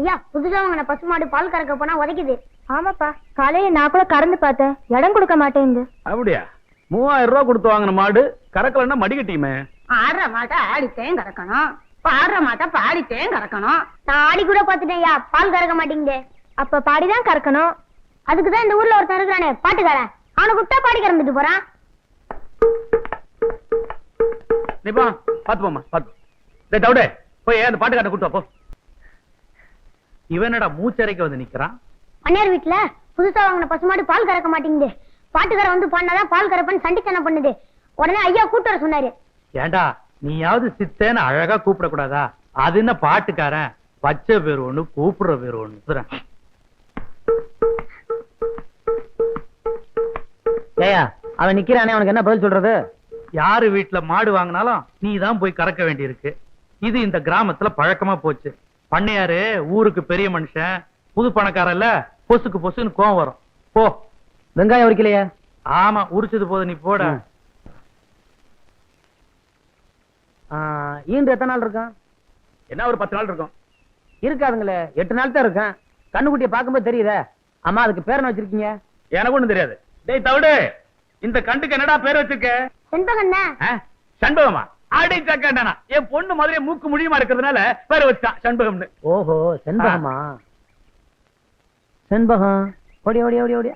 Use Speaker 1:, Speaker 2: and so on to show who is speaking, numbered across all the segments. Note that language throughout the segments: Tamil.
Speaker 1: ஐயா புதுசா வாங்கின பசுமாடு பால் கறக்க போனா உதைக்குது.
Speaker 2: ஆமாப்பா காலையில நான் கூட கறந்து பார்த்தேன். இடம் கொடுக்க மாட்டேங்குது.
Speaker 3: அப்படியா? மூவாயிரம் ரூபாய் கொடுத்து வாங்கின மாடு கறக்கலன்னா மடிக்கட்டியுமே
Speaker 4: ஆடுற மாட்டை ஆடித்தேன் கறக்கணும். பாடுற மாட்டை பாடித்தேன் கறக்கணும்.
Speaker 1: நான் ஆடி கூட பாத்துட்டேன் ஐயா பால் கறக்க மாட்டேங்குது.
Speaker 2: அப்ப பாடிதான் கறக்கணும்.
Speaker 1: அதுக்குதான் இந்த ஊர்ல ஒருத்தன் இருக்கிறானே பாட்டுக்காரன். அவனை கூப்பிட்டா பாடி கறந்துட்டு போறான்.
Speaker 3: நீ போ பாத்து போமா பாத்து போய் அந்த பாட்டுக்காரனை கூட்டு வா, போ. இவன் என்னடா மூச்சரைக்க வந்து நிக்கிறான்.
Speaker 1: அந்நியார் வீட்டுல புதுசா வாங்கின பசுமாடு பால் கறக்க மாட்டேங்குது. பாட்டுக்காரன் வந்து பாடினாதான் பால் கறப்பன்னு சண்டித்தனம் பண்ணுது. உடனே ஐயா கூட்டு வர சொன்னாரு.
Speaker 3: ஏண்டா நீயாவது சித்தேன்னு அழகா கூப்பிட கூடாதா அது என்ன பாட்டுக்காரன்? பச்சை பேர் ஒண்ணு கூப்பிடுற பேர் ஒண்ணு சொல்றேன்.
Speaker 5: ஏயா அவன் நிக்கிறானே அவனுக்கு என்ன பதில் சொல்றது?
Speaker 3: யாரு வீட்டுல மாடு வாங்கினாலும் நீ தான் போய் கறக்க வேண்டியிருக்கு. இது இந்த கிராமத்துல பழக்கமா போச்சு. பண்ணையாரு ஊருக்கு பெரிய மனுஷன். புது பணக்காரல்ல பொசுக்கு பொசுன்னு கோவம் வரும். போ.
Speaker 5: வெங்காயம் உரிக்கலையே?
Speaker 3: ஆமா உரிச்சது போது நீ போட.
Speaker 5: ஈண்டு எத்தனை நாள் இருக்கும்?
Speaker 3: என்ன ஒரு பத்து நாள் இருக்கும்.
Speaker 5: இருக்காதுங்களே எட்டு நாள் தான் இருக்கும். கண்ணுக்குட்டியை பார்க்கும்போது தெரியுதே? அம்மா அதுக்கு பேர் என்ன வச்சிருக்கீங்க?
Speaker 3: எனக்கு ஒண்ணும் தெரியாது. டேய் தவிடு இந்த கண்டுக்கு என்னடா பேர் வச்சிருக்க?
Speaker 1: செண்பகம்?
Speaker 3: சண்பகமா? அடி சக்கண்டனா என் பொண்ணு மாதிரியே மூக்கு முடியுமா இருக்கிறதுனால பேர் வச்சான் சண்பகம்னு.
Speaker 5: ஓஹோ செண்பகமா? செண்பகம். ஓடி ஓடி ஓடி ஓடி.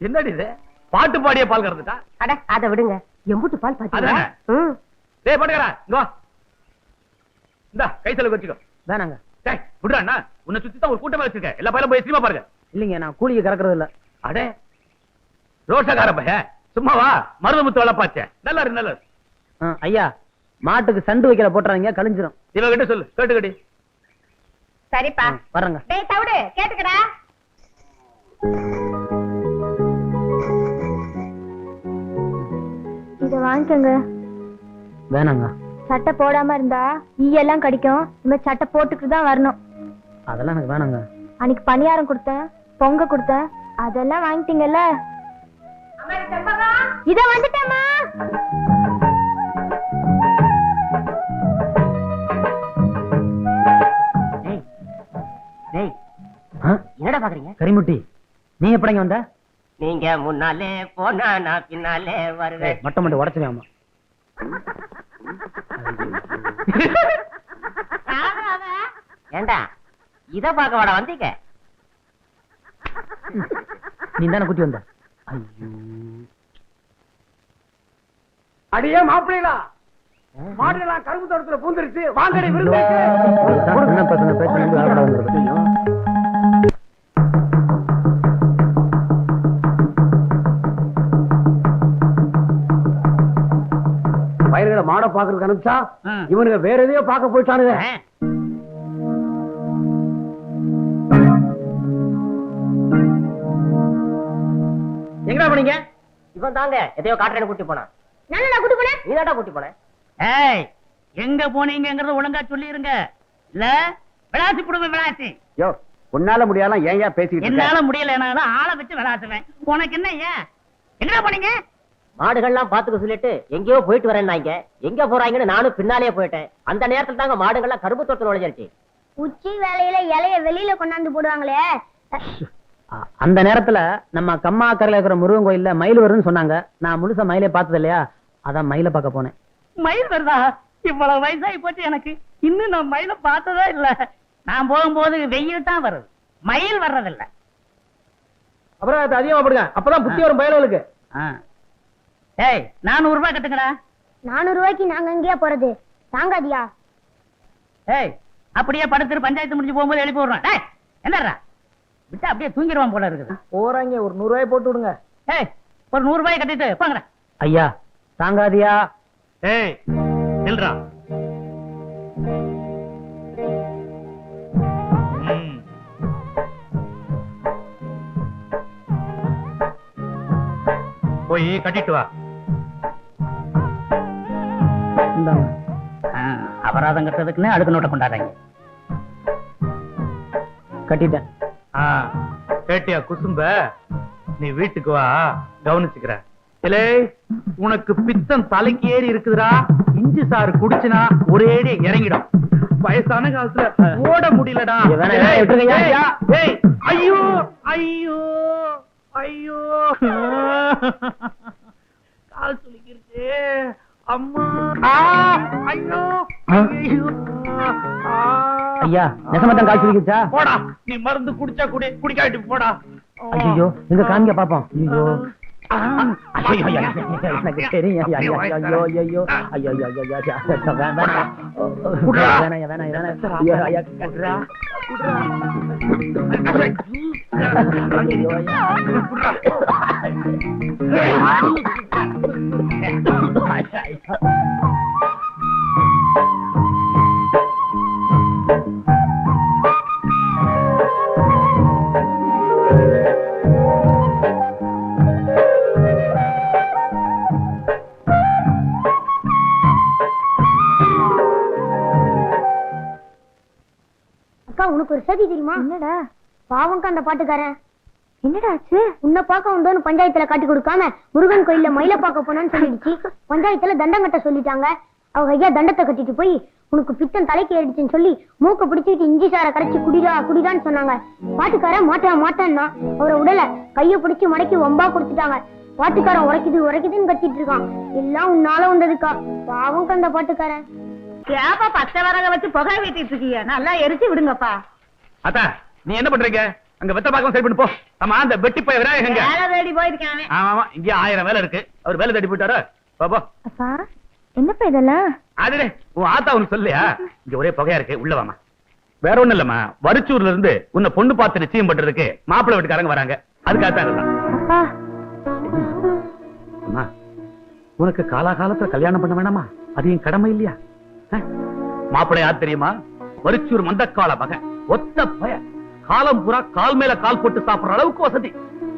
Speaker 3: என்னடி இது? பாட்டு பாடிய பால் கறந்துட்டா?
Speaker 4: அட அதை விடுங்க. எம்புட்டு பால் பாத்தீங்களா. ம்.
Speaker 3: டேய் பாட்டுக்காரா இங்க வா இந்தா கை செலவு வச்சுக்கோ.
Speaker 5: வேணாங்க.
Speaker 3: டேய் விடுறா அண்ணா. உன்னை சுத்தி தான் ஒரு கூட்டமா வச்சிருக்க எல்லா பையலும் போய் சினிமா பாருங்க.
Speaker 5: இல்லைங்க நான் கூலிக்கு கறக்குறது இல்ல
Speaker 3: அடே. ரோஷக்கார பையன். சும்மா வா மருது முத்து வளப்பாச்சே நல்லா இருக்கு நல்லா இருக்கு
Speaker 5: ஐயா மாட்டுக்கு சண்டு வைக்கிற போட்டுறாங்க கழிஞ்சிரும்.
Speaker 3: இவகிட்ட சொல்லு கேட்டுக்கடி.
Speaker 4: சரிப்பா.
Speaker 5: ஆ, வர்றேங்க.
Speaker 4: டேய் தவிடு கேட்டுக்கடா.
Speaker 2: இத வாங்கிக்கோங்க.
Speaker 5: வேணாங்க.
Speaker 2: சட்டை போடாம இருந்தா ஈயெல்லாம் கடிக்கும். இந்த சட்டை போட்டுக்கிட்டு தான் வரணும்.
Speaker 5: அதெல்லாம் எனக்கு வேணாங்க.
Speaker 2: அன்னைக்கு பணியாரம் கொடுத்தேன் பொங்க கொடுத்தேன். அதெல்லாம் வாங்கிட்டீங்கல்ல? இத
Speaker 5: ஆ,
Speaker 6: என்னடா பாக்குறீங்க?
Speaker 5: கரிமுட்டி நீ எப்படிங்க வந்த?
Speaker 6: நீங்க முன்னாலே போனா நான் பின்னாலே வருவேன்.
Speaker 5: மட்டை மட்டை உடச்சு வேமா
Speaker 6: ஏண்டா இத பாக்க வாடா வந்தீங்க?
Speaker 5: நீ தானே குட்டி வந்த?
Speaker 7: அடியே மாப்பிள்ளைகளா. மாடுலாம் கரும்பு தோட்டத்துல பூந்துருச்சு. வாங்கடி விருந்து மாட பாக்குறதுக்கு அனுப்பிச்சா இவனுங்க வேற எதையோ பார்க்க போயிட்டானுங்க.
Speaker 6: எங்கடா போனீங்க? இவன் தாங்க எதையோ காட்டுறேன்னு கூட்டி போனான்.
Speaker 1: நான் கூட்டு போனேன்
Speaker 6: நீ தான்டா கூட்டி போன.
Speaker 8: ஏய் எங்க போனீங்கங்கறத ஒழுங்கா சொல்லிருங்க. இல்ல விளாசி புடுங்க விளாசி.
Speaker 7: யோ உன்னால முடியாலாம் ஏன் பேசிக்கிட்டு
Speaker 8: என்னால முடியலனாலும் ஆளை வச்சு விளாசுவேன். உனக்கு என்ன ஏன்? எங்கடா போனீங்க?
Speaker 6: மாடுகள்லாம் பாத்துக்க சொல்லிட்டு எங்கேயோ போயிட்டு வரேன்னாங்க. எங்க போறாங்கன்னு நானும் பின்னாலே போயிட்டேன். அந்த நேரத்துல தாங்க மாடுகள்லாம் கரும்பு தோட்டத்தில் நுழைஞ்சிருச்சு.
Speaker 1: உச்சி வேலையில இலைய வெளியில கொண்டாந்து போடுவாங்களே.
Speaker 5: அந்த நேரத்துல நம்ம கம்மா கரையில இருக்கிற முருகன் கோயில்ல மயில் வரும்னு சொன்னாங்க. நான் முழுசா மயிலே பார்த்தது இல்லையா? அதான் மயிலை பார்க்க போனேன்.
Speaker 8: மயில் வருதா? இவ்வளவு வயசாகி போச்சு எனக்கு. இன்னும் நான் மயில பார்த்ததே இல்ல. நான் போகும்போது வெயில் தான் வருது. மயில் வர்றதில்ல.
Speaker 7: அப்புறம் அது அதிகமா போடுங்க அப்பதான் புத்தி வரும் பயலுக்கு.
Speaker 8: ஏய் நானூறு ரூபாய் கட்டுங்கடா.
Speaker 1: நானூறு ரூபாய்க்கு நாங்க எங்கேயா போறது? தாங்காதியா?
Speaker 8: ஏய் அப்படியே படுத்துட்டு பஞ்சாயத்து முடிஞ்சு போகும்போது எழுப்பி விடுறேன் ஏய் என்னடா? விட்டா அப்படியே தூங்கிடுவான் போல இருக்குது.
Speaker 7: போறாங்க ஒரு நூறு ரூபாய் போட்டு விடுங்க.
Speaker 8: ஏய் ஒரு நூறு ரூபாய் கட்டிட்டு போங்கடா.
Speaker 5: ஐயா தாங்காதியா?
Speaker 3: ஏய் நில்றா. ம். போய் கட்டிட்டு வா.
Speaker 8: அபராதம் கட்டுறதுக்குன்னு அடுத்த நோட்டை கொண்டாடுறாங்க.
Speaker 5: கட்டிட்டேன்.
Speaker 3: கேட்டியா குசும்ப நீ வீட்டுக்கு வா கவனிச்சுக்கிற இலே உனக்கு பித்தம் தலைக்கு ஏறி இருக்குதுடா இஞ்சி சாறு குடிச்சுனா ஒரேடி இறங்கிடும். வயசான காலத்துல ஓட முடியலடா.
Speaker 5: ஐயா, ஐயா.
Speaker 3: ஐயோ கால் சுளிக்கிருச்சு. அம்மா. ஐயோ ஐயோ. ஆ.
Speaker 5: ஐயா நெசமத்தான் கால் சுருக்கிச்சா
Speaker 3: போடா நீ மருந்து குடிச்சா குடி குடிக்காட்டி போடா
Speaker 5: ஐயோ எங்க காமிக்க பாப்போம் ஐயோ. ஐயோ,
Speaker 2: என்னடா?
Speaker 1: பாவம்க்கா அந்த பாட்டுக்காரன்.
Speaker 2: என்னடா ஆச்சு?
Speaker 1: உன்னை பார்க்க வந்தோன்னு பஞ்சாயத்துல காட்டி கொடுக்காம முருகன் கோயில்ல மயில பார்க்க போனான்னு சொல்லிடுச்சு. பஞ்சாயத்துல தண்டம் கட்ட சொல்லிட்டாங்க. அவங்க ஐயா தண்டத்தை கட்டிட்டு போய் உனக்கு பித்தம் தலைக்கு ஏறிடுச்சுன்னு சொல்லி மூக்க பிடிச்சிட்டு இஞ்சி சாரை கரைச்சு குடிடா குடிடான்னு சொன்னாங்க. பாட்டுக்காரன் மாட்டான் மாட்டான்னா அவரை உடல கைய பிடிச்சு மடக்கி வம்பா கொடுத்துட்டாங்க. பாட்டுக்காரன் உரைக்குது உரைக்குதுன்னு கத்திட்டு இருக்கான். எல்லாம் உன்னால வந்ததுக்கா. பாவம் அந்த பாட்டுக்காரன்.
Speaker 4: ஏப்பா பச்சை வரக வச்சு புகை வீட்டிட்டு இருக்கீங்க நல்லா எரிச்சு விடுங்கப்பா.
Speaker 3: அத்தா நீ என்ன பண்றீங்க? அங்க வெத்த பாக்கம் சரி பண்ணு போ. ஆமா அந்த வெட்டி போய்
Speaker 4: வேலை தேடி.
Speaker 3: ஆமா ஆமா இங்க ஆயிரம் வேலை இருக்கு. அவர் வேலை தேடி போயிட்டாரு? போ, போ.
Speaker 2: அப்பா என்னப்பா இதெல்லாம்?
Speaker 3: அதுடே உன் ஆத்தா உனக்கு சொல்லியா? இங்க ஒரே புகையா இருக்கு உள்ள வாமா வேற ஒண்ணும் இல்லம்மா வரிச்சூர்ல இருந்து உன்னை பொண்ணு பார்த்து நிச்சயம் பண்றதுக்கு மாப்பிள்ளை வீட்டுக்காரங்க வராங்க. அதுக்காகத்தான் இதெல்லாம்.
Speaker 2: அப்பா.
Speaker 3: அம்மா உனக்கு காலாகாலத்துல கல்யாணம் பண்ண வேணாமா? அது என் கடமை இல்லையா? மாப்பிள்ளை யார் தெரியுமா? வரிச்சூர் மந்தக்கால மகன். ஒத்த பய காலம் பூரா கால் மேல கால் போட்டு சாப்பிடுற அளவுக்கு வசதி.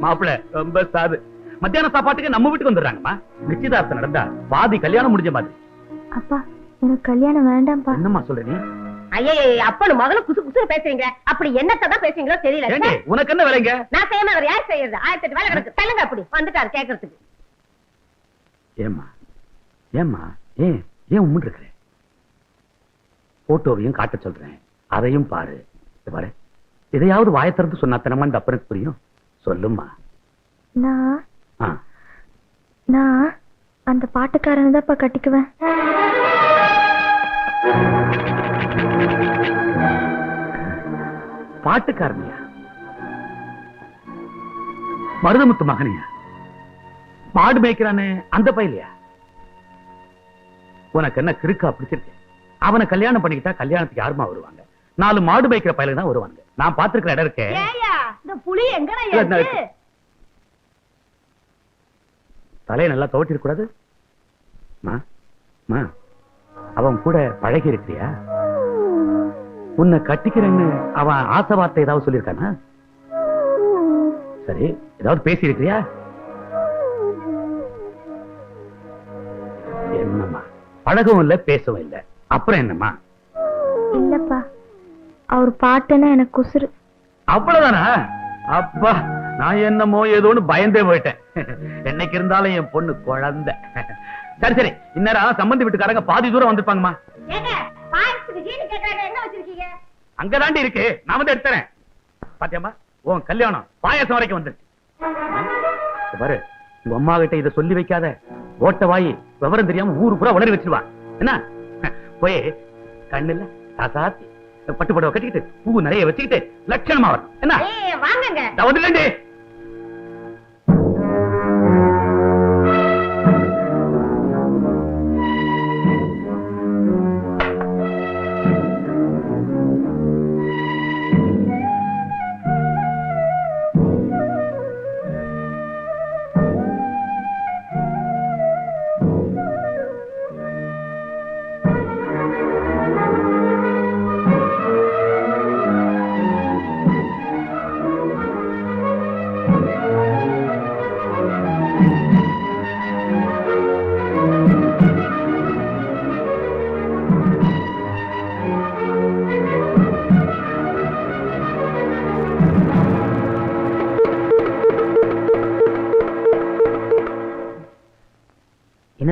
Speaker 3: மாப்பிள்ளை ரொம்ப சாது. மத்தியான சாப்பாட்டுக்கு நம்ம வீட்டுக்கு வந்துடுறாங்கம்மா. நிச்சயதார்த்தம் நடந்தா பாதி கல்யாணம் முடிஞ்ச மாதிரி.
Speaker 2: அப்பா எனக்கு கல்யாணம் வேண்டாம்ப்பா.
Speaker 3: என்னம்மா சொல்ற நீ?
Speaker 4: ஐயே அப்பனு மகளும் குசு குசு பேசுறீங்க. அப்படி என்னத்தை தான் பேசுறீங்களோ தெரியல.
Speaker 3: உனக்கு என்ன வேலைங்க?
Speaker 4: நான் செய்யாம அவர் யார் செய்யறது? ஆயிரத்தி எட்டு வேலை கிடக்கு. தள்ளுங்க அப்படி. வந்துட்டாரு கேக்குறதுக்கு.
Speaker 3: ஏம்மா ஏம்மா ஏன் ஏன் உம்முன்னு இருக்கிற? போட்டோவையும் காட்ட சொல்றேன். அதையும் பாரு. இத பாரு. இதையாவது வாயை திறந்து சொன்னா தினமா இந்த அப்பனுக்கு புரியும்? சொல்லும்மா.
Speaker 2: நான். நான் அந்த பாட்டுக்காரனை தான்ப்பா கட்டிக்குவேன்.
Speaker 3: பாட்டுக்காரனியா? மருதமுத்து மகனியா? மாடு மேய்க்கிறானே அந்த பையலையா? உனக்கு என்ன கிறுக்கா பிடிச்சிருக்கு? அவனை கல்யாணம் பண்ணிக்கிட்டா கல்யாணத்துக்கு யாருமா வருவாங்க? நாலு மாடு மேய்க்கிற பையலுக்கு தான் வருவாங்க நான் பாத்துருக்கிற இடம் இருக்கேன்
Speaker 4: இந்த புலி ஏத்து?
Speaker 3: தலையை நல்லா துவட்டிருக்க கூடாது. அவன் கூட பழகி இருக்கிறியா உன்னை கட்டிக்கிறேன்னு அவன் ஆசை வார்த்தை ஏதாவது சொல்லியிருக்கானா? சரி ஏதாவது பேசி இருக்கிறியா என்னம்மா பழகவும் இல்ல பேசவும் இல்ல. அப்புறம் என்னம்மா?
Speaker 2: இல்லப்பா. அவர் பாட்டுன்னா எனக்கு குசுறு.
Speaker 3: அவ்வளவுதானா? அப்பா நான் என்னமோ ஏதோன்னு பயந்தே போயிட்டேன். என்னைக்கு இருந்தாலும் என் பொண்ணு குழந்தை. சரி சரி. இந்நேரம் சம்பந்தி வீட்டுக்காரங்க பாதி தூரம் வந்திருப்பாங்கம்மா.
Speaker 4: ஏங்க பாயசத்துக்கு ஜீனி கேக்குறாங்க என்ன வச்சிருக்கீங்க?
Speaker 3: அங்கதாண்டி இருக்கு. நான் வந்து எடுத்துறேன். பாத்தியாம்மா உன் கல்யாணம் பாயாசம் வரைக்கும் வந்துருச்சு. பாரு உங்க அம்மா கிட்ட இத சொல்லி வைக்காத. ஓட்ட வாயி விவரம் தெரியாம ஊரு பூரா உளறி வச்சிருவா. என்ன? போய் கண்ணுல காசாத்தி பட்டு புடவை கட்டிக்கிட்டு பூ நிறைய வச்சுக்கிட்டு லட்சணமா வரும் என்ன?
Speaker 4: ஏய்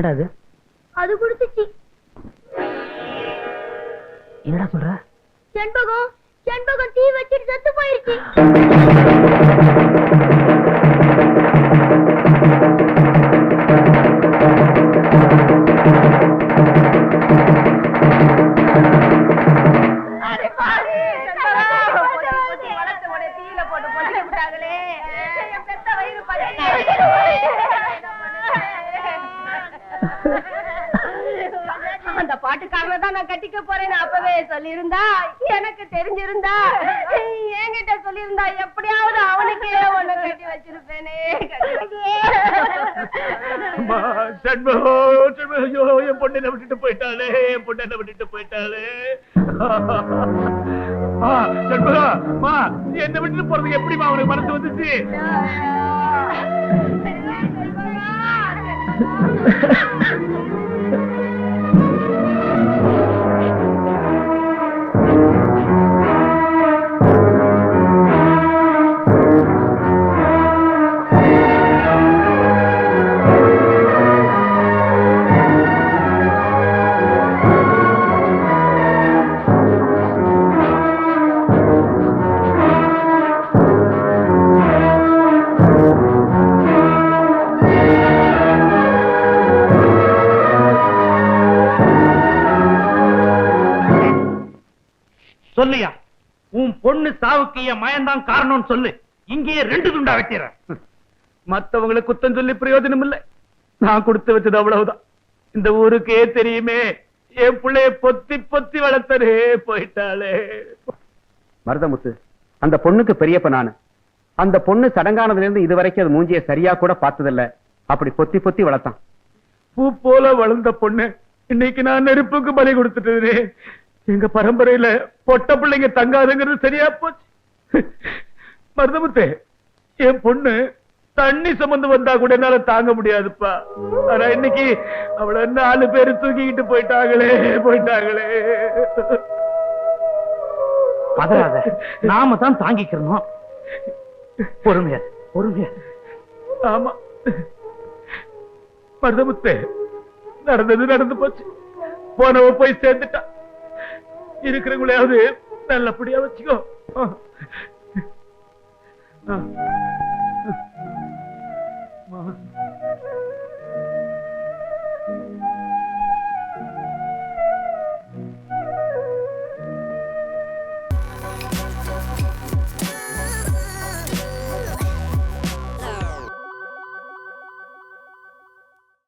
Speaker 5: என்னடா
Speaker 1: அது
Speaker 4: அப்பவே சொல்லியிருந்தா எனக்கு தெரிஞ்சிருந்தா என்கிட்ட சொல்லியிருந்தா எப்படியாவது அவனுக்கே ஒண்ணு கட்டி வச்சிருப்பேனே
Speaker 3: ஐயோ, என் பொண்ணை என்னை விட்டுட்டு போயிட்டாளே என் பொண்ணை என்னை விட்டுட்டு போயிட்டாளே. அம்மா, நீ என்னை விட்டுட்டு போறதுக்கு எப்படிம்மா அவனுக்கு மனசு வந்துச்சு? சொல்லியா பொண்ணு சாவுக்கு என் மயன்தான் காரணம்னு சொல்லு. இங்கேயே ரெண்டு துண்டா வெட்டிடுறேன். மத்தவங்களுக்கு குத்தம் சொல்லி பிரயோஜனம் இல்லை. நான் கொடுத்து வச்சது அவ்வளவுதான். இந்த ஊருக்கே தெரியுமே என் பிள்ளைய பொத்தி பொத்தி வளர்த்தனே போயிட்டாளே.
Speaker 9: மருதமுத்து அந்த பொண்ணுக்கு பெரியப்ப நானு. அந்த பொண்ணு சடங்கானதுல இருந்து இதுவரைக்கும் அது மூஞ்சிய சரியா கூட பார்த்ததில்ல. அப்படி பொத்தி பொத்தி வளர்த்தான்.
Speaker 3: பூ போல வளர்ந்த பொண்ணு இன்னைக்கு நான் நெருப்புக்கு பலி கொடுத்துட்டேனே. எங்க பரம்பரையில பொட்ட பிள்ளைங்க தங்காதுங்கிறது சரியா போச்சு. மருதமுத்தே என் பொண்ணு தண்ணி சுமந்து வந்தா கூட என்னால தாங்க முடியாதுப்பா. ஆனா இன்னைக்கு அவள நாலு பேரு தூக்கிக்கிட்டு போயிட்டாங்களே போயிட்டாங்களே. பதறாத நாம தான் தாங்கிக்கிறோம் பொறுமையா பொறுமையா. ஆமா. மருதமுத்தே நடந்தது நடந்து போச்சு. போனவ போய் சேர்ந்துட்டா. இருக்கிறவங்களையாவது நல்லபடியா வச்சுக்கோ. ஆ.